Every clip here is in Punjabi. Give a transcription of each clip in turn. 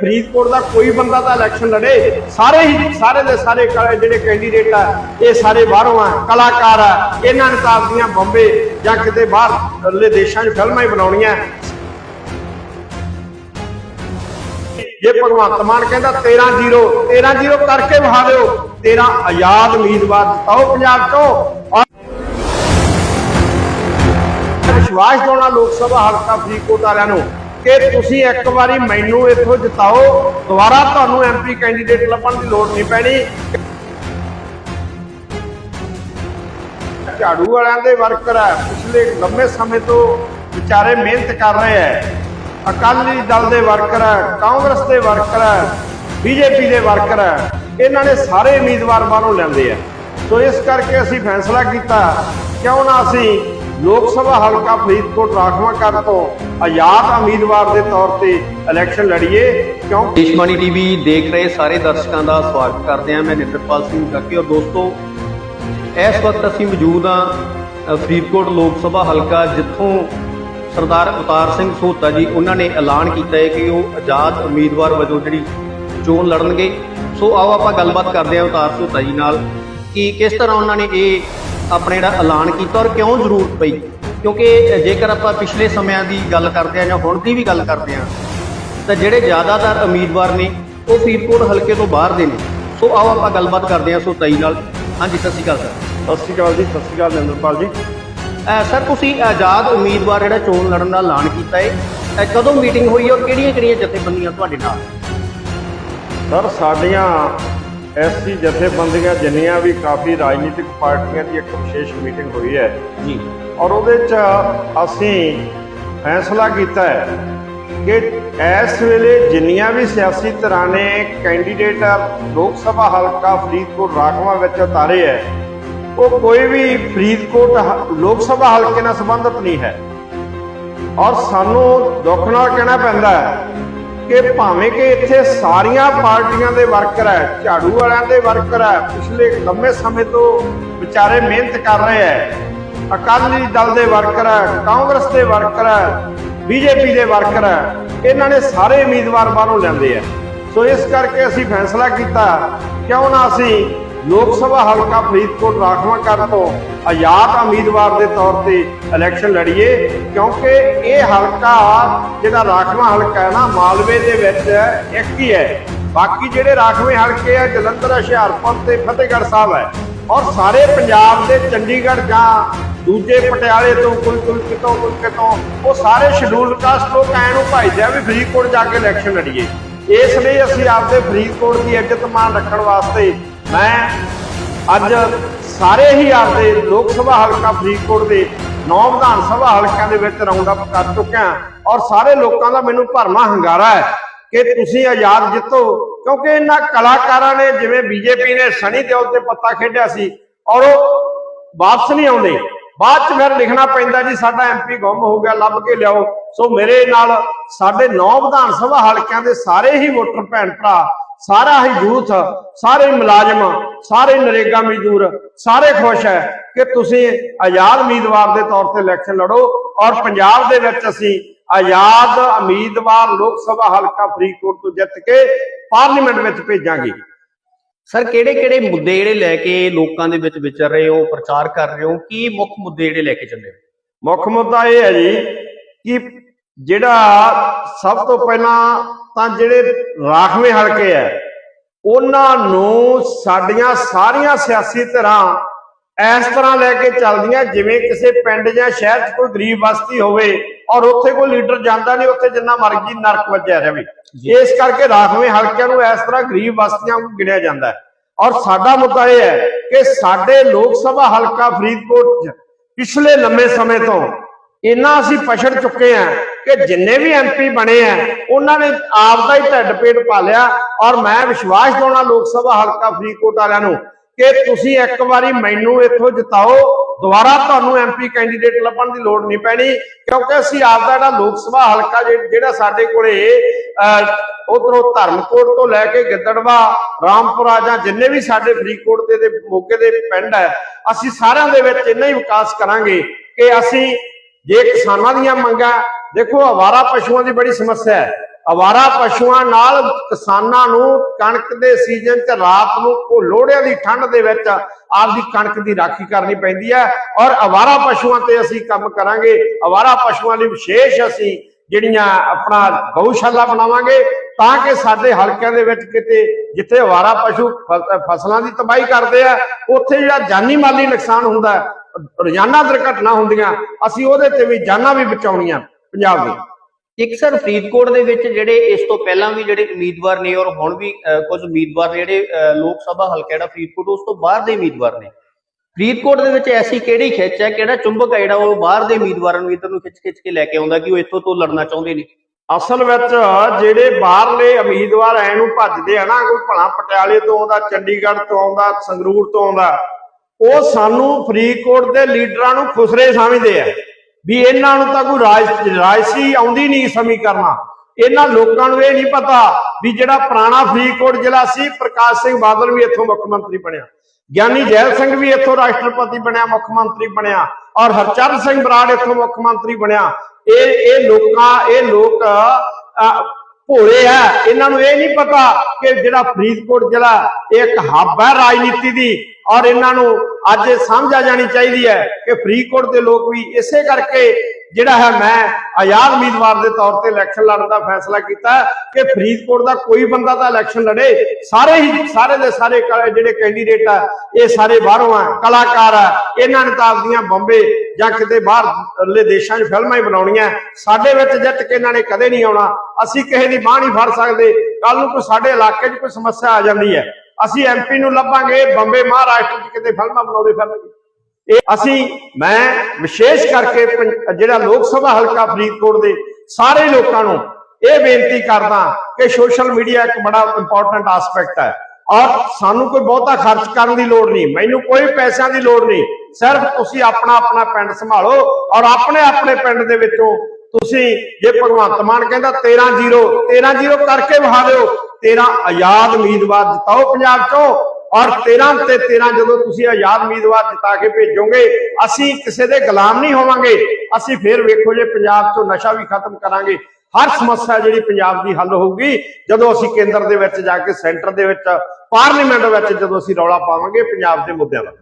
ਫਰੀਦਕੋਟ ਦਾ ਕੋਈ ਬੰਦਾ ਤਾਂ ਇਲੈਕਸ਼ਨ ਲੜੇ। ਸਾਰੇ ਹੀ, ਸਾਰੇ ਦੇ ਸਾਰੇ ਜਿਹੜੇ ਕੈਂਡੀਡੇਟ ਆ, ਇਹ ਸਾਰੇ ਬਾਹਰੋਂ ਆ, ਕਲਾਕਾਰ ਆ, ਇਹਨਾਂ ਨੇ ਤਾਂ ਆਪਦੀਆਂ ਬੰਬੇ ਜਾਂ ਕਿਤੇ ਬਾਹਰਲੇ ਦੇਸ਼ਾਂ 'ਚ ਫਿਲਮਾਂ ਹੀ ਬਣਾਉਣੀਆਂ। ਜੇ ਭਗਵੰਤ ਮਾਨ ਕਹਿੰਦਾ 13 0 13 0 ਕਰਕੇ ਵਿਖਾ ਦਿਓ 13 ਆਜ਼ਾਦ ਉਮੀਦਵਾਰ ਜਿਤਾਓ ਪੰਜਾਬ ਤੋਂ ਵਿਸ਼ਵਾਸ ਦਿਵਾਉਣਾ ਲੋਕ ਸਭਾ ਹਲਕਾ ਫਰੀਦਕੋਟ ਵਾਲਿਆਂ ਨੂੰ ਕਿ ਤੁਸੀਂ ਇੱਕ ਵਾਰੀ ਮੈਨੂੰ ਇੱਥੋਂ ਜਿਤਾਓ, ਦੁਬਾਰਾ ਤੁਹਾਨੂੰ ਐਮਪੀ ਕੈਂਡੀਡੇਟ ਲੱਭਣ ਦੀ ਲੋੜ ਨਹੀਂ ਪੈਣੀ। ਝਾੜੂ ਵਾਲਿਆਂ ਦੇ ਵਰਕਰ ਹੈ ਪਿਛਲੇ ਲੰਮੇ ਸਮੇਂ ਤੋਂ ਵਿਚਾਰੇ ਮਿਹਨਤ ਕਰ ਰਹੇ ਹੈ ਅਕਾਲੀ ਦਲ ਦੇ ਵਰਕਰ ਹੈ ਕਾਂਗਰਸ ਦੇ ਵਰਕਰ ਹੈ ਬੀਜੇਪੀ ਦੇ ਵਰਕਰ ਹੈ ਇਹਨਾਂ ਨੇ ਸਾਰੇ ਉਮੀਦਵਾਰ ਬਾਹਰੋਂ ਲੈਂਦੇ ਆ। ਸੋ ਇਸ ਕਰਕੇ ਅਸੀਂ ਫੈਸਲਾ ਕੀਤਾ, ਕਿਉਂ ਨਾ ਅਸੀਂ ਲੋਕ ਸਭਾ ਹਲਕਾ ਫਰੀਦਕੋਟ ਰਾਖਵਾਂਕਰ ਤੋਂ ਆਜ਼ਾਦ ਉਮੀਦਵਾਰ ਦੇ ਤੌਰ ਤੇ ਇਲੈਕਸ਼ਨ ਲੜੀਏ, ਕਿਉਂ? ਦੇਸ਼ਬਾਣੀ ਟੀਵੀ ਦੇਖ ਰਹੇ ਸਾਰੇ ਦਰਸ਼ਕਾਂ ਦਾ ਸਵਾਗਤ ਕਰਦੇ ਹਾਂ ਮੈਂ ਨਿਤਰਪਾਲ ਸਿੰਘ ਕਾਕੀ ਔਰ ਦੋਸਤੋ, ਇਸ ਵਕਤ ਅਸੀਂ ਮੌਜੂਦ ਹਾਂ ਫਰੀਦਕੋਟ ਲੋਕ ਸਭਾ ਹਲਕਾ ਜਿੱਥੋਂ ਸਰਦਾਰ ਅਵਤਾਰ ਸਿੰਘ ਸੋਤਾ ਜੀ ਉਹਨਾਂ ਨੇ ਐਲਾਨ ਕੀਤਾ ਹੈ ਕਿ ਉਹ ਆਜ਼ਾਦ ਉਮੀਦਵਾਰ ਵਜੋਂ ਜਿਹੜੀ ਚੋਣ ਲੜਨਗੇ। ਸੋ ਆਓ ਆਪਾਂ ਗੱਲਬਾਤ ਕਰਦੇ ਹਾਂ ਅਵਤਾਰ ਸੋਤਾ ਜੀ ਨਾਲ ਕਿ ਕਿਸ ਤਰ੍ਹਾਂ ਉਹਨਾਂ ਨੇ ਇਹ ਆਪਣੇ ਜਿਹੜਾ ਐਲਾਨ ਕੀਤਾ ਔਰ ਕਿਉਂ ਜ਼ਰੂਰਤ ਪਈ ਕਿਉਂਕਿ ਜੇਕਰ ਆਪਾਂ ਪਿਛਲੇ ਸਮਿਆਂ ਦੀ ਗੱਲ ਕਰਦੇ ਹਾਂ ਜਾਂ ਹੁਣ ਦੀ ਵੀ ਗੱਲ ਕਰਦੇ ਹਾਂ ਤਾਂ ਜਿਹੜੇ ਜ਼ਿਆਦਾਤਰ ਉਮੀਦਵਾਰ ਨੇ ਉਹ ਫਰੀਦਕੋਟ ਹਲਕੇ ਤੋਂ ਬਾਹਰ ਦੇ ਨੇ। ਸੋ ਆਓ ਆਪਾਂ ਗੱਲਬਾਤ ਕਰਦੇ ਹਾਂ ਸੋਤਾਈ ਨਾਲ। ਹਾਂਜੀ ਸਤਿ ਸ਼੍ਰੀ ਅਕਾਲ ਸਰ। ਸਤਿ ਸ਼੍ਰੀ ਅਕਾਲ ਜੀ ਸਤਿ ਸ਼੍ਰੀ ਅਕਾਲ ਨਰਿੰਦਰਪਾਲ ਜੀ। ਸਰ ਤੁਸੀਂ ਆਜ਼ਾਦ ਉਮੀਦਵਾਰ ਜਿਹੜਾ ਚੋਣ ਲੜਨ ਦਾ ਐਲਾਨ ਕੀਤਾ ਹੈ ਕਦੋਂ ਮੀਟਿੰਗ ਹੋਈ ਔਰ ਕਿਹੜੀਆਂ ਕਿਹੜੀਆਂ ਜਥੇਬੰਦੀਆਂ ਤੁਹਾਡੇ ਨਾਲ? ਸਰ ਸਾਡੀਆਂ ਐਸਸੀ ਜਥੇਬੰਦੀਆਂ ਜਿੰਨੀਆਂ ਵੀ ਕਾਫੀ ਰਾਜਨੀਤਿਕ ਪਾਰਟੀਆਂ ਦੀ ਇੱਕ ਵਿਸ਼ੇਸ਼ ਮੀਟਿੰਗ ਹੋਈ ਹੈ। ਜੀ। ਔਰ ਉਹਦੇ 'ਚ ਅਸੀਂ ਫੈਸਲਾ ਕੀਤਾ ਹੈ ਕਿ ਇਸ ਵੇਲੇ ਜਿੰਨੀਆਂ ਵੀ ਸਿਆਸੀ ਧਿਰਾਂ ਨੇ ਕੈਂਡੀਡੇਟ ਲੋਕ ਸਭਾ ਹਲਕਾ ਫਰੀਦਕੋਟ ਰਾਖਵਾਂ ਵਿੱਚ ਉਤਾਰੇ ਹੈ ਉਹ ਕੋਈ ਵੀ ਫਰੀਦਕੋਟ ਲੋਕ ਸਭਾ ਹਲਕੇ ਨਾਲ ਸੰਬੰਧਿਤ ਨਹੀਂ ਹੈ। ਔਰ ਸਾਨੂੰ ਦੁੱਖ ਨਾਲ ਕਹਿਣਾ ਪੈਂਦਾ ਹੈ ਕਿ ਭਾਵੇਂ ਕਿ ਇੱਥੇ ਸਾਰੀਆਂ ਪਾਰਟੀਆਂ ਦੇ ਵਰਕਰ ਹੈ, ਝਾੜੂ ਵਾਲਿਆਂ ਦੇ ਵਰਕਰ ਹੈ, ਪਿਛਲੇ ਲੰਮੇ ਸਮੇਂ ਤੋਂ ਵਿਚਾਰੇ ਮਿਹਨਤ ਕਰ ਰਹੇ ਹੈ। ਅਕਾਲੀ ਦਲ ਦੇ ਵਰਕਰ ਹੈ, ਕਾਂਗਰਸ ਦੇ ਵਰਕਰ ਹੈ, ਬੀਜੇਪੀ ਦੇ ਵਰਕਰ ਹੈ, ਇਹਨਾਂ ਨੇ ਸਾਰੇ ਉਮੀਦਵਾਰ ਬਾਹਰੋਂ ਲੈਂਦੇ ਆ ਸੋ ਇਸ ਕਰਕੇ ਅਸੀਂ ਫੈਸਲਾ ਕੀਤਾ, ਕਿਉਂ ਨਾ ਅਸੀਂ ਲੋਕ ਸਭਾ ਹਲਕਾ ਫਰੀਦਕੋਟ ਰਾਖਵਾਂਕਰ ਤੋਂ ਆਜ਼ਾਦ ਉਮੀਦਵਾਰ ਦੇ ਤੌਰ ਤੇ ਇਲੈਕਸ਼ਨ ਲੜੀਏ, ਕਿਉਂਕਿ ਇਹ ਹਲਕਾ ਜਿਹੜਾ ਰਾਖਵਾਂ ਹਲਕਾ ਹੈ ਨਾ, ਮਾਲਵੇ ਦੇ ਵਿੱਚ ਇੱਕ ਹੀ ਹੈ। ਬਾਕੀ ਜਿਹੜੇ ਰਾਖਵੇਂ ਹਲਕੇ ਆ, ਜਲੰਧਰ, ਹੁਸ਼ਿਆਰਪੁਰ ਤੇ ਫਤਿਹਗੜ੍ਹ ਸਾਹਿਬ ਹੈ। ਔਰ ਸਾਰੇ ਪੰਜਾਬ ਦੇ ਚੰਡੀਗੜ੍ਹ ਜਾਂ ਦੂਜੇ ਪਟਿਆਲੇ ਤੋਂ ਕੋਈ ਕੋਈ ਕਿਤੋਂ ਕੋਈ ਕਿਤੋਂ, ਉਹ ਸਾਰੇ ਸ਼ਡਿਊਲ ਕਾਸਟ ਲੋਕ ਐਂ ਨੂੰ ਭਾਈਦੇ ਆ ਵੀ ਫਰੀਦਕੋਟ ਜਾ ਕੇ ਇਲੈਕਸ਼ਨ ਲੜੀਏ। ਇਸ ਲਈ ਅਸੀਂ ਆਪਦੇ ਫਰੀਦਕੋਟ ਦੀ ਇੱਜ਼ਤ ਮਾਨ ਰੱਖਣ ਵਾਸਤੇ ਮੈਂ ਅੱਜ ਸਾਰੇ ਹੀ ਆਪਦੇ ਲੋਕ ਸਭਾ ਹਲਕਾ ਫਰੀਦਕੋਟ ਦੇ ਨੌ ਵਿਧਾਨ ਸਭਾ ਹਲਕਿਆਂ ਦੇ ਵਿੱਚ ਰਾਉਂਡ ਅਪ ਕਰ ਚੁੱਕਿਆ ਔਰ ਸਾਰੇ ਲੋਕਾਂ ਦਾ ਮੈਨੂੰ ਭਰਮਾ ਹੰਗਾਰਾ ਹੈ ਕਿ ਤੁਸੀਂ ਆਜ਼ਾਦ ਜਿੱਤੋ, ਕਿਉਂਕਿ ਇਹਨਾਂ ਕਲਾਕਾਰਾਂ ਨੇ ਜਿਵੇਂ ਬੀਜੇਪੀ ਨੇ ਸਣੀ ਦਿਓਲ ਤੇ ਪੱਤਾ ਖੇਡਿਆ ਸੀ ਔਰ ਉਹ ਵਾਪਸ ਨਹੀਂ ਆਉਂਦੇ। ਬਾਅਦ ਚ ਫਿਰ ਲਿਖਣਾ ਪੈਂਦਾ ਜੀ, ਸਾਡਾ ਐਮਪੀ ਗੁੰਮ ਹੋ ਗਿਆ, ਲੱਭ ਕੇ ਲਿਆਓ। ਸੋ ਮੇਰੇ ਨਾਲ ਸਾਡੇ ਨੌ ਵਿਧਾਨ ਸਭਾ ਹਲਕਿਆਂ ਦੇ ਸਾਰੇ ਹੀ ਵੋਟਰ ਭੈਣ ਭਰਾ ਸਾਰਾ ਹੀ ਯੂਥ ਸਾਰੇ ਮੁਲਾਜ਼ਮ ਸਾਰੇ ਨਰੇਗਾ ਮਜ਼ਦੂਰ ਸਾਰੇ ਖੁਸ਼ ਹੈ ਕਿ ਤੁਸੀਂ ਆਜ਼ਾਦ ਉਮੀਦਵਾਰ ਦੇ ਤੌਰ ਤੇ ਇਲੈਕਸ਼ਨ ਲੜੋ ਔਰ ਪੰਜਾਬ ਦੇ ਵਿੱਚ ਅਸੀਂ ਆਜ਼ਾਦ ਉਮੀਦਵਾਰ ਲੋਕ ਸਭਾ ਹਲਕਾ ਫਰੀਦਕੋਟ ਤੋਂ ਜਿੱਤ ਕੇ ਪਾਰਲੀਮੈਂਟ ਵਿੱਚ ਭੇਜਾਂਗੇ। ਸਰ ਕਿਹੜੇ ਕਿਹੜੇ ਮੁੱਦੇ ਜਿਹੜੇ ਲੈ ਕੇ ਲੋਕਾਂ ਦੇ ਵਿੱਚ ਵਿਚਰ ਰਹੇ ਹੋ ਪ੍ਰਚਾਰ ਕਰ ਰਹੇ ਹੋ? ਕੀ ਮੁੱਖ ਮੁੱਦੇ ਜਿਹੜੇ ਲੈ ਕੇ ਚੱਲੇ ਹੋ? ਮੁੱਖ ਮੁੱਦਾ ਇਹ ਹੈ ਜੀ ਕਿ ਜਿਹੜਾ ਸਭ ਤੋਂ ਪਹਿਲਾਂ ਤਾਂ ਜਿਹੜੇ ਰਾਖਵੇਂ ਹਲਕੇ ਹੈ ਉਹਨਾਂ ਨੂੰ ਸਾਡੀਆਂ ਸਾਰੀਆਂ ਸਿਆਸੀ ਧਿਰਾਂ ਇਸ ਤਰ੍ਹਾਂ ਲੈ ਕੇ ਚੱਲਦੀਆਂ ਜਿਵੇਂ ਕਿਸੇ ਪਿੰਡ ਜਾਂ ਸ਼ਹਿਰ 'ਚ ਕੋਈ ਗਰੀਬ ਬਸਤੀ ਹੋਵੇ ਔਰ ਉੱਥੇ ਕੋਈ ਲੀਡਰ ਜਾਂਦਾ ਨਹੀਂ ਉੱਥੇ ਜਿੰਨਾ ਮਰਜ਼ੀ ਨਰਕ ਵੱਜਿਆ ਰਹੇ ਇਸ ਕਰਕੇ ਰਾਖਵੇਂ ਹਲਕਿਆਂ ਨੂੰ ਇਸ ਤਰ੍ਹਾਂ ਗਰੀਬ ਬਸਤੀਆਂ ਨੂੰ ਗਿਣਿਆ ਜਾਂਦਾ ਹੈ ਔਰ ਸਾਡਾ ਮੁੱਦਾ ਇਹ ਹੈ ਕਿ ਸਾਡੇ ਲੋਕ ਸਭਾ ਹਲਕਾ ਫਰੀਦਕੋਟ 'ਚ ਪਿਛਲੇ ਲੰਮੇ ਸਮੇਂ ਤੋਂ ਇੰਨਾ ਅਸੀਂ ਪਛੜ ਚੁੱਕੇ ਆ ਕਿ ਜਿੰਨੇ ਵੀ ਐਮਪੀ ਬਣੇ ਆ, ਉਹਨਾਂ ਨੇ ਆਪ ਦਾ ਹੀ ਢਿੱਡ ਪੇਟ ਪਾ ਲਿਆ। ਔਰ ਮੈਂ ਵਿਸ਼ਵਾਸ ਦਿਵਾਉਣਾ ਲੋਕ ਸਭਾ ਹਲਕਾ ਫਰੀਦਕੋਟ ਵਾਲਿਆਂ ਨੂੰ ਕਿ ਤੁਸੀਂ ਇੱਕ ਵਾਰੀ ਮੈਨੂੰ ਇੱਥੋਂ ਜਿਤਾਓ। ਦੁਬਾਰਾ ਤੁਹਾਨੂੰ ਐਮਪੀ ਕੈਂਡੀਡੇਟ ਲੱਭਣ ਦੀ ਲੋੜ ਨਹੀਂ ਪੈਣੀ, ਕਿਉਂਕਿ ਅਸੀਂ ਆਪ ਦਾ ਜਿਹੜਾ ਲੋਕ ਸਭਾ ਹਲਕਾ ਜਿਹ- ਜਿਹੜਾ ਸਾਡੇ ਕੋਲੇ ਉਧਰੋਂ ਧਰਮਕੋਟ ਤੋਂ ਲੈ ਕੇ ਗਿੱਦੜਵਾ, ਰਾਮਪੁਰਾ ਜਾਂ ਜਿੰਨੇ ਵੀ ਸਾਡੇ ਫਰੀਦਕੋਟ ਦੇ ਦੇ ਮੋਗੇ ਦੇ ਪਿੰਡ ਹੈ ਅਸੀਂ ਸਾਰਿਆਂ ਦੇ ਵਿੱਚ ਇੰਨਾ ਹੀ ਵਿਕਾਸ ਕਰਾਂਗੇ ਕਿ ਅਸੀਂ ਜੇ ਕਿਸਾਨਾਂ ਦੀਆਂ ਮੰਗਾਂ, ਦੇਖੋ ਆਵਾਰਾ ਪਸ਼ੂਆਂ ਦੀ ਬੜੀ ਸਮੱਸਿਆ ਹੈ। ਅਵਾਰਾ ਪਸ਼ੂਆਂ ਨਾਲ ਕਿਸਾਨਾਂ ਨੂੰ ਕਣਕ ਦੇ ਸੀਜ਼ਨ 'ਚ ਰਾਤ ਨੂੰ ਉਹ ਲੋਹੜਿਆਂ ਦੀ ਠੰਡ ਦੇ ਵਿੱਚ ਆਪਦੀ ਕਣਕ ਦੀ ਰਾਖੀ ਕਰਨੀ ਪੈਂਦੀ ਹੈ ਔਰ ਅਵਾਰਾ ਪਸ਼ੂਆਂ ਤੇ ਅਸੀਂ ਕੰਮ ਕਰਾਂਗੇ। ਅਵਾਰਾ ਪਸ਼ੂਆਂ ਲਈ ਵਿਸ਼ੇਸ਼ ਅਸੀਂ ਜਿਹੜੀਆਂ ਆਪਣਾ ਗਊਸ਼ਾਲਾ ਬਣਾਵਾਂਗੇ ਤਾਂ ਕਿ ਸਾਡੇ ਹਲਕਿਆਂ ਦੇ ਵਿੱਚ ਕਿਤੇ ਜਿੱਥੇ ਅਵਾਰਾ ਪਸ਼ੂ ਫ- ਫਸਲਾਂ ਦੀ ਤਬਾਹੀ ਕਰਦੇ ਆ, ਉੱਥੇ ਜਿਹੜਾ ਜਾਨੀ ਮਾਲੀ ਨੁਕਸਾਨ ਹੁੰਦਾ ਰੋਜ਼ਾਨਾ ਦੁਰਘਟਨਾ ਹੁੰਦੀਆਂ ਅਸੀਂ ਉਹਦੇ ਤੇ ਵੀ ਜਾਨਾਂ ਵੀ ਬਚਾਉਣੀਆਂ ਪੰਜਾਬ ਦੀ। ਇੱਕ ਸਰ ਫਰੀਦਕੋਟ ਦੇ ਵਿੱਚ ਜਿਹੜੇ ਇਸ ਤੋਂ ਪਹਿਲਾਂ ਵੀ ਜਿਹੜੇ ਉਮੀਦਵਾਰ ਨੇ ਔਰ ਹੁਣ ਵੀ ਕੁਝ ਉਮੀਦਵਾਰ ਜਿਹੜੇ ਲੋਕ ਸਭਾ ਹਲਕਾ ਜਿਹੜਾ ਫਰੀਦਕੋਟ ਉਸ ਤੋਂ ਬਾਹਰ ਦੇ ਉਮੀਦਵਾਰ ਨੇ। ਫਰੀਦਕੋਟ ਦੇ ਵਿੱਚ ਐਸੀ ਕਿਹੜੀ ਖਿੱਚ ਹੈ ਕਿਹੜਾ ਚੁੰਬਕ ਹੈ ਜਿਹੜਾ ਉਹ ਬਾਹਰ ਦੇ ਉਮੀਦਵਾਰਾਂ ਨੂੰ ਇੱਧਰ ਨੂੰ ਖਿੱਚ-ਖਿੱਚ ਕੇ ਲੈ ਕੇ ਆਉਂਦਾ ਕਿ ਉਹ ਇੱਥੋਂ ਤੋਂ ਲੜਨਾ ਚਾਹੁੰਦੇ ਨੇ? ਅਸਲ ਵਿੱਚ ਜਿਹੜੇ ਬਾਹਰਲੇ ਉਮੀਦਵਾਰ ਐ ਨੂੰ ਭੱਜਦੇ ਆ ਨਾ ਕੋਈ ਭਲਾ ਪਟਿਆਲੇ ਤੋਂ ਆਉਂਦਾ ਚੰਡੀਗੜ੍ਹ ਤੋਂ ਆਉਂਦਾ ਸੰਗਰੂਰ ਤੋਂ ਆਉਂਦਾ ਉਹ ਸਾਨੂੰ ਫਰੀਦਕੋਟ ਦੇ ਲੀਡਰਾਂ ਨੂੰ ਖੁਸਰੇ ਸਮਝਦੇ ਆ ਵੀ ਇਹਨਾਂ ਨੂੰ ਤਾਂ ਕੋਈ ਰਾਜ ਰਾਜਸੀ ਆਉਂਦੀ ਨਹੀਂ ਸਮੀਕਰਨਾ। ਇਹਨਾਂ ਲੋਕਾਂ ਨੂੰ ਇਹ ਨਹੀਂ ਪਤਾ ਵੀ ਜਿਹੜਾ ਪੁਰਾਣਾ ਫਰੀਦਕੋਟ ਜ਼ਿਲ੍ਹਾ ਸੀ ਪ੍ਰਕਾਸ਼ ਸਿੰਘ ਬਾਦਲ ਵੀ ਇੱਥੋਂ ਮੁੱਖ ਮੰਤਰੀ ਬਣਿਆ। ਗਿਆਨੀ ਜੈਲ ਸਿੰਘ ਵੀ ਇੱਥੋਂ ਰਾਸ਼ਟਰਪਤੀ ਬਣਿਆ ਮੁੱਖ ਮੰਤਰੀ ਬਣਿਆ। ਔਰ ਹਰਚਰਨ ਸਿੰਘ ਬਰਾੜ ਇੱਥੋਂ ਮੁੱਖ ਮੰਤਰੀ ਬਣਿਆ। ਇਹ ਇਹ ਲੋਕਾਂ ਇਹ ਲੋਕ ਅਹ, ਭੋਲੇ ਆ। ਇਹਨਾਂ ਨੂੰ ਇਹ ਨਹੀਂ ਪਤਾ ਕਿ ਜਿਹੜਾ ਫਰੀਦਕੋਟ ਜ਼ਿਲ੍ਹਾ ਇਹ ਇੱਕ ਹੱਬ ਹੈ ਰਾਜਨੀਤੀ ਦੀ। ਔਰ ਇਹਨਾਂ ਨੂੰ ਅੱਜ ਇਹ ਸਮਝ ਆ ਜਾਣੀ ਚਾਹੀਦੀ ਹੈ ਕਿ ਫਰੀਦਕੋਟ ਦੇ ਲੋਕ ਵੀ ਇਸੇ ਕਰਕੇ ਜਿਹੜਾ ਹੈ ਮੈਂ ਆਜ਼ਾਦ ਉਮੀਦਵਾਰ ਦੇ ਤੌਰ ਤੇ ਇਲੈਕਸ਼ਨ ਲੜਨ ਦਾ ਫੈਸਲਾ ਕੀਤਾ ਕਿ ਫਰੀਦਕੋਟ ਦਾ ਕੋਈ ਬੰਦਾ ਤਾਂ ਇਲੈਕਸ਼ਨ ਲੜੇ। ਸਾਰੇ ਹੀ, ਸਾਰੇ ਦੇ ਸਾਰੇ ਕ- ਜਿਹੜੇ ਕੈਂਡੀਡੇਟ ਆ, ਇਹ ਸਾਰੇ ਬਾਹਰੋਂ ਆ, ਕਲਾਕਾਰ ਆ। ਇਹਨਾਂ ਨੇ ਤਾਂ ਆਪਦੀਆਂ ਬੰਬੇ ਜਾਂ ਕਿਤੇ ਬਾਹਰਲੇ ਦੇਸ਼ਾਂ 'ਚ ਫਿਲਮਾਂ ਹੀ ਬਣਾਉਣੀਆਂ। ਸਾਡੇ ਵਿੱਚ ਜਿੱਤ ਕੇ ਇਹਨਾਂ ਨੇ ਕਦੇ ਨਹੀਂ ਆਉਣਾ। ਅਸੀਂ ਕਿਸੇ ਦੀ ਬਾਹ ਨਹੀਂ ਫੜ ਸਕਦੇ। ਕੱਲ ਨੂੰ ਕੋਈ ਸਾਡੇ ਇਲਾਕੇ 'ਚ ਕੋਈ ਸਮੱਸਿਆ ਆ ਜਾਂਦੀ ਹੈ। ਅਸੀਂ ਐਮਪੀ ਨੂੰ ਲੱਭਾਂਗੇ, ਬੰਬੇ ਮਹਾਰਾਸ਼ਟਰ 'ਚ ਕਿਤੇ ਫਿਲਮਾਂ ਬਣਾਉਂਦੇ ਫਿਰਨਗੇ। ਇਹ ਅਸੀਂ, ਮੈਂ ਵਿਸ਼ੇਸ਼ ਕਰਕੇ ਜਿਹੜਾ ਲੋਕ ਸਭਾ ਹਲਕਾ ਫਰੀਦਕੋਟ ਦੇ ਸਾਰੇ ਲੋਕਾਂ ਨੂੰ ਇਹ ਬੇਨਤੀ ਕਰਦਾ ਕਿ ਸੋਸ਼ਲ ਮੀਡੀਆ ਇੱਕ ਬੜਾ ਇੰਪੋਰਟੈਂਟ ਐਸਪੈਕਟ ਹੈ। ਔਰ ਸਾਨੂੰ ਕੋਈ ਬਹੁਤਾ ਖਰਚ ਕਰਨ ਦੀ ਲੋੜ ਨਹੀਂ, ਮੈਨੂੰ ਕੋਈ ਪੈਸਿਆਂ ਦੀ ਲੋੜ ਨਹੀਂ। ਸਿਰਫ ਤੁਸੀਂ ਆਪਣਾ ਆਪਣਾ ਪਿੰਡ ਸੰਭਾਲੋ ਔਰ ਆਪਣੇ ਆਪਣੇ ਪਿੰਡ ਦੇ ਵਿੱਚੋਂ ਤੁਸੀਂ, ਜੇ ਭਗਵੰਤ ਮਾਨ ਕਹਿੰਦਾ 13 0 13 0 ਕਰਕੇ ਵਹਾ ਦਿਓ 13 ਆਜ਼ਾਦ ਉਮੀਦਵਾਰ ਜਿਤਾਓ ਪੰਜਾਬ ਚੋਂ ਔਰ 13 ਤੇ 13 ਜਦੋਂ ਤੁਸੀਂ ਆਜ਼ਾਦ ਉਮੀਦਵਾਰ ਜਿਤਾ ਕੇ ਭੇਜੋਗੇ, ਅਸੀਂ ਕਿਸੇ ਦੇ ਗੁਲਾਮ ਨਹੀਂ ਹੋਵਾਂਗੇ। ਅਸੀਂ ਫਿਰ ਵੇਖੋ ਜੇ ਪੰਜਾਬ ਚੋਂ ਨਸ਼ਾ ਵੀ ਖਤਮ ਕਰਾਂਗੇ। ਹਰ ਸਮੱਸਿਆ ਜਿਹੜੀ ਪੰਜਾਬ ਦੀ ਹੱਲ ਹੋਊਗੀ, ਜਦੋਂ ਅਸੀਂ ਕੇਂਦਰ ਦੇ ਵਿੱਚ ਜਾ ਕੇ ਸੈਂਟਰ ਦੇ ਵਿੱਚ, ਪਾਰਲੀਮੈਂਟ ਵਿੱਚ ਜਦੋਂ ਅਸੀਂ ਰੌਲਾ ਪਾਵਾਂਗੇ, ਪੰਜਾਬ ਦੇ ਮੁੱਦਿਆਂ ਦਾ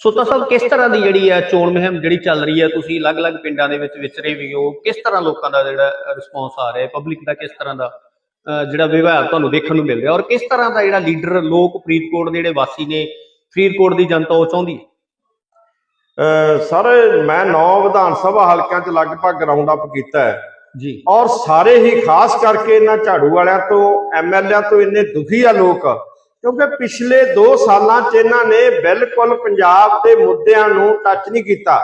ਸੋਤਾ ਸਾਹਿਬ ਕਿਸ ਤਰ੍ਹਾਂ ਦੀ ਜਿਹੜੀ ਹੈ ਚੋਣ ਮੁਹਿੰਮ ਜਿਹੜੀ ਚੱਲ ਰਹੀ ਹੈ ਤੁਸੀਂ ਅਲੱਗ-ਅਲੱਗ ਪਿੰਡਾਂ ਦੇ ਵਿੱਚ ਵਿਚਰੇ ਵੀ ਹੋ, ਕਿਸ ਤਰ੍ਹਾਂ ਲੋਕਾਂ ਦਾ ਜਿਹੜਾ ਰਿਸਪੌਂਸ ਆ ਰਿਹਾ ਹੈ ਪਬਲਿਕ ਦਾ ਕਿਸ ਤਰ੍ਹਾਂ ਦਾ? ਜਿਹੜਾ ਵਿਵਹਾਰ ਤੁਹਾਨੂੰ ਦੇਖਣ ਨੂੰ ਮਿਲ ਰਿਹਾ ਔਰ ਕਿਸ ਤਰ੍ਹਾਂ ਦਾ ਜਿਹੜਾ ਲੀਡਰ ਲੋਕ ਫਰੀਦਕੋਟ ਦੇ ਜਿਹੜੇ ਵਾਸੀ ਨੇ ਫਰੀਦਕੋਟ ਦੀ ਜਨਤਾ ਉਹ ਚਾਹੁੰਦੀ ਹੈ? ਸਰ ਮੈਂ 9 ਵਿਧਾਨ ਸਭਾ ਹਲਕਿਆਂ 'ਚ ਲਗਭਗ ਰਾਉਂਡ ਅਪ ਕੀਤਾ ਹੈ। ਜੀ। ਔਰ ਸਾਰੇ ਹੀ ਖਾਸ ਕਰਕੇ ਇਹਨਾਂ ਝਾੜੂ ਵਾਲਿਆਂ ਤੋਂ ਐਮਐਲਏ ਤੋਂ ਇੰਨੇ ਦੁਖੀ ਆ ਲੋਕ ਕਿਉਂਕਿ ਪਿਛਲੇ 2 ਸਾਲਾਂ 'ਚ ਇਹਨਾਂ ਨੇ ਬਿਲਕੁਲ ਪੰਜਾਬ ਦੇ ਮੁੱਦਿਆਂ ਨੂੰ ਟੱਚ ਨਹੀਂ ਕੀਤਾ।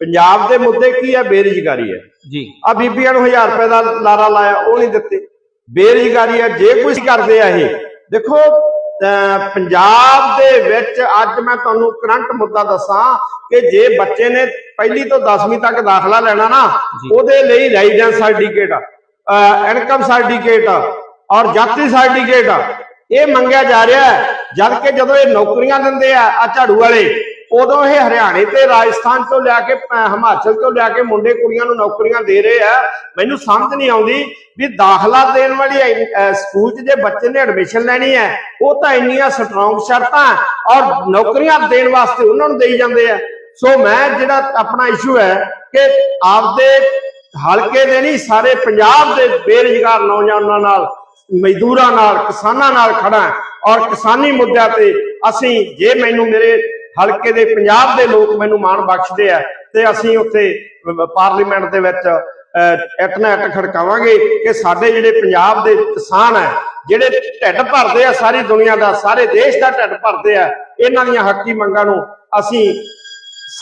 ਪੰਜਾਬ ਦੇ ਮੁੱਦੇ ਕੀ ਹੈ ਬੇਰੁਜ਼ਗਾਰੀ ਹੈ। ਜੀ। ਆ ਬੀਬੀਆਂ ਨੂੰ 1000 ਰੁਪਏ ਦਾ ਲਾਰਾ ਲਾਇਆ ਉਹ ਨਹੀਂ ਦਿੱਤੇ। ਬੇਰੁਜ਼ਗਾਰੀ ਹੈ ਜੇ ਕੁਝ ਕਰਦੇ ਆ ਇਹ ਦੇਖੋ ਪੰਜਾਬ ਦੇ ਵਿੱਚ ਅੱਜ ਮੈਂ ਤੁਹਾਨੂੰ ਕਰੰਟ ਮੁੱਦਾ ਦੱਸਾਂ ਕਿ ਜੇ ਬੱਚੇ ਨੇ ਪਹਿਲੀ ਤੋਂ 10ਵੀਂ ਤੱਕ ਦਾਖਲਾ ਲੈਣਾ ਨਾ। ਉਹਦੇ ਲਈ ਰੈਜ਼ੀਡੈਂਸ ਸਰਟੀਫਿਕੇਟ ਇਨਕਮ ਸਰਟੀਫਿਕੇਟ ਔਰ ਜਾਤੀ ਸਰਟੀਫਿਕੇਟ ਇਹ ਮੰਗਿਆ ਜਾ ਰਿਹਾ ਹੈ ਜਦ ਕਿ ਜਦੋਂ ਇਹ ਨੌਕਰੀਆਂ ਦਿੰਦੇ ਆ ਆ ਝਾੜੂ ਵਾਲੇ ਉਦੋਂ ਇਹ ਹਰਿਆਣੇ ਤੇ ਰਾਜਸਥਾਨ ਤੋਂ ਲਿਆ ਕੇ ਹਿਮਾਚਲ ਤੋਂ ਲਿਆ ਕੇ ਮੁੰਡੇ ਕੁੜੀਆਂ ਨੂੰ ਨੌਕਰੀਆਂ ਦੇ ਰਹੇ ਆ, ਮੈਨੂੰ ਸਮਝ ਨਹੀਂ ਆਉਂਦੀ ਵੀ ਦਾਖਲਾ ਦੇਣ ਵਾਲੀ ਸਕੂਲ 'ਚ ਜੇ ਬੱਚੇ ਨੇ ਐਡਮਿਸ਼ਨ ਲੈਣੀ ਹੈ ਉਹ ਤਾਂ ਇੰਨੀਆਂ ਸਟਰੋਂਗ ਸ਼ਰਤਾਂ ਔਰ ਨੌਕਰੀਆਂ ਦੇਣ ਵਾਸਤੇ ਉਹਨਾਂ ਨੂੰ ਦੇਈ ਜਾਂਦੇ ਆ ਸੋ ਮੈਂ ਜਿਹੜਾ ਆਪਣਾ ਇਸ਼ੂ ਹੈ ਕਿ ਆਪਦੇ ਹਲਕੇ ਦੇ ਨਹੀਂ, ਸਾਰੇ ਪੰਜਾਬ ਦੇ ਬੇਰੁਜ਼ਗਾਰ ਨੌਜਵਾਨਾਂ ਨਾਲ, ਮਜ਼ਦੂਰਾਂ ਨਾਲ, ਕਿਸਾਨਾਂ ਨਾਲ ਖੜਾ ਔਰ ਕਿਸਾਨੀ ਮੁੱਦਿਆਂ ਤੇ ਅਸੀਂ, ਜੇ ਮੈਨੂੰ ਮੇਰੇ ਹਲਕੇ ਦੇ ਪੰਜਾਬ ਦੇ ਲੋਕ ਮੈਨੂੰ ਮਾਣ ਬਖਸ਼ਦੇ ਆ ਤੇ ਅਸੀਂ ਉੱਥੇ ਪਾਰਲੀਮੈਂਟ ਦੇ ਵਿੱਚ ਅਹ, ਇੱਟ ਨਾ ਇੱਟ ਖੜਕਾਵਾਂਗੇ ਕਿ ਸਾਡੇ ਜਿਹੜੇ ਪੰਜਾਬ ਦੇ ਕਿਸਾਨ ਹੈ ਜਿਹੜੇ ਢਿੱਡ ਭਰਦੇ ਆ ਸਾਰੀ ਦੁਨੀਆ ਦਾ ਸਾਰੇ ਦੇਸ਼ ਦਾ ਢਿੱਡ ਭਰਦੇ ਆ ਇਹਨਾਂ ਦੀਆਂ ਹੱਕੀ ਮੰਗਾਂ ਨੂੰ ਅਸੀਂ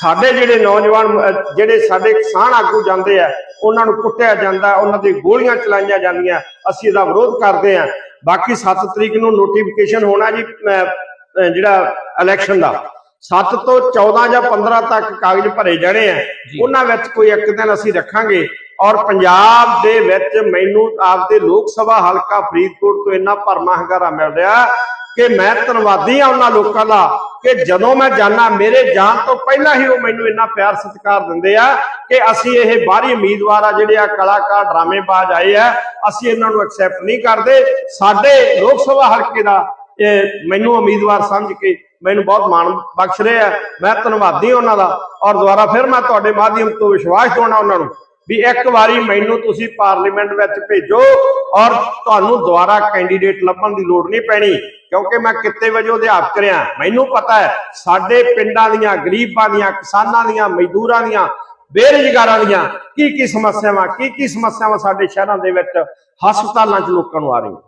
ਸਾਡੇ ਜਿਹੜੇ ਨੌਜਵਾਨ ਜਿਹੜੇ ਸਾਡੇ ਕਿਸਾਨ ਆਗੂ ਜਾਂਦੇ ਆ ਉਹਨਾਂ ਨੂੰ ਕੁੱਟਿਆ ਜਾਂਦਾ ਉਹਨਾਂ ਦੀ ਗੋਲੀਆਂ ਚਲਾਈਆਂ ਜਾਂਦੀਆਂ ਅਸੀਂ ਇਹਦਾ ਵਿਰੋਧ ਕਰਦੇ ਆ। ਬਾਕੀ 7 ਤਰੀਕ ਨੂੰ ਨੋਟੀਫਿਕੇਸ਼ਨ ਹੋਣਾ ਜੀ ਜਿਹੜਾ ਇਲੈਕਸ਼ਨ ਦਾ। 7 ਤੋਂ 14 ਜਾਂ 15 ਤੱਕ ਕਾਗਜ਼ ਭਰੇ ਜਾਣੇ ਆ। ਉਹਨਾਂ ਵਿੱਚ ਕੋਈ ਇੱਕ ਦਿਨ ਅਸੀਂ ਰੱਖਾਂਗੇ। ਔਰ ਪੰਜਾਬ ਦੇ ਵਿੱਚ ਮੈਨੂੰ ਆਪਦੇ ਲੋਕ ਸਭਾ ਹਲਕਾ ਫਰੀਦਕੋਟ ਤੋਂ ਇੰਨਾ ਭਰਮਾ ਹੰਗਾਰਾ ਮਿਲ ਰਿਹਾ ਕਿ ਮੈਂ ਧੰਨਵਾਦੀ ਆ ਉਹਨਾਂ ਲੋਕਾਂ ਦਾ ਕਿ ਜਦੋਂ ਮੈਂ ਜਾਣਾ ਮੇਰੇ ਜਾਣ ਤੋਂ ਪਹਿਲਾਂ ਹੀ ਉਹ ਮੈਨੂੰ ਇੰਨਾ ਪਿਆਰ ਸਤਿਕਾਰ ਦਿੰਦੇ ਆ ਕਿ ਅਸੀਂ ਇਹ ਬਾਹਰੀ ਉਮੀਦਵਾਰ ਆ ਜਿਹੜੇ ਆ ਕਲਾਕਾਰ ਡਰਾਮੇਬਾਜ਼ ਆਏ ਆ ਅਸੀਂ ਇਹਨਾਂ ਨੂੰ ਐਕਸੈਪਟ ਨਹੀਂ ਕਰਦੇ। ਸਾਡੇ ਲੋਕ ਸਭਾ ਹਲਕੇ ਦਾ ਇਹ ਮੈਨੂੰ ਉਮੀਦਵਾਰ ਸਮਝ ਕੇ ਮੈਨੂੰ ਬਹੁਤ ਮਾਣ ਬਖਸ਼ ਰਹੇ ਆ। ਮੈਂ ਧੰਨਵਾਦੀ ਉਹਨਾਂ ਦਾ ਔਰ ਦੁਬਾਰਾ ਫਿਰ ਮੈਂ ਤੁਹਾਡੇ ਮਾਧਿਅਮ ਤੋਂ ਵਿਸ਼ਵਾਸ ਦਿਵਾਉਣਾ ਉਹਨਾਂ ਨੂੰ ਵੀ ਇੱਕ ਵਾਰੀ ਮੈਨੂੰ ਤੁਸੀਂ ਪਾਰਲੀਮੈਂਟ ਵਿੱਚ ਭੇਜੋ ਔਰ ਤੁਹਾਨੂੰ ਦੁਬਾਰਾ ਕੈਂਡੀਡੇਟ ਲੱਭਣ ਦੀ ਲੋੜ ਨਹੀਂ ਪੈਣੀ, ਕਿਉਂਕਿ ਮੈਂ ਕਿੱਤੇ ਵਜੋਂ ਅਧਿਆਪਕ ਰਿਹਾ। ਮੈਨੂੰ ਪਤਾ ਹੈ, ਸਾਡੇ ਪਿੰਡਾਂ ਦੀਆਂ, ਗਰੀਬਾਂ ਦੀਆਂ, ਕਿਸਾਨਾਂ ਦੀਆਂ, ਮਜ਼ਦੂਰਾਂ ਦੀਆਂ, ਬੇਰੁਜ਼ਗਾਰਾਂ ਦੀਆਂ ਕੀ ਕੀ ਸਮੱਸਿਆਵਾਂ ਕੀ ਕੀ ਸਮੱਸਿਆਵਾਂ ਸਾਡੇ ਸ਼ਹਿਰਾਂ ਦੇ ਵਿੱਚ ਹਸਪਤਾਲਾਂ 'ਚ ਲੋਕਾਂ ਨੂੰ ਆ ਰਹੀਆਂ।